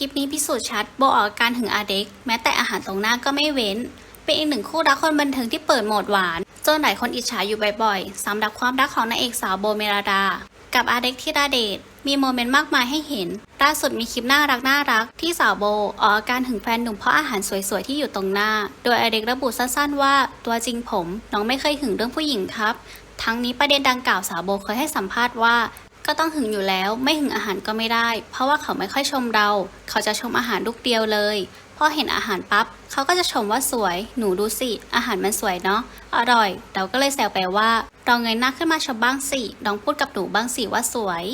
ลิปนี้พิสูจน์ชัดโบออกอาการถึงอาเด็ก แม้แต่อาหารตรงหน้าก็ไม่เว้น เป็นอีกหนึ่งคู่รักคนบันเทิงที่เปิดโหมดหวานจนหลายคนอิจฉาอยู่บ่อยๆสำหรับความรักของนางเอกสาวโบเมลดา กับอาเด็กที่ดาเดชมีโมเมนต์มากมายให้เห็นล่าสุดมีคลิปน่ารักน่ารักที่สาวโบออกอาการถึงแฟนหนุ่มเพราะอาหารสวยๆที่อยู่ตรงหน้า โดยอาเด็กระบุสั้นๆว่า ตัวจริงผมน้องไม่เคยหึงเรื่องผู้หญิงครับ ทั้งนี้ประเด็นดังกล่าวสาวโบเคยให้สัมภาษณ์ว่า ก็ต้องหึงอยู่แล้ว ไม่หึงอาหารก็ไม่ได้ เพราะว่าเขาไม่ค่อยชมเรา เขาจะชมอาหารลูกเดียวเลยพอเห็นอาหารปั๊บเขาก็จะชมว่าสวย หนูดูสิ อาหารมันสวยเนาะอร่อย เราก็เลยแซวไปว่าลองเงยหน้าขึ้นมาชมบ้างสิลองพูดกับหนูบ้างสิว่าสวย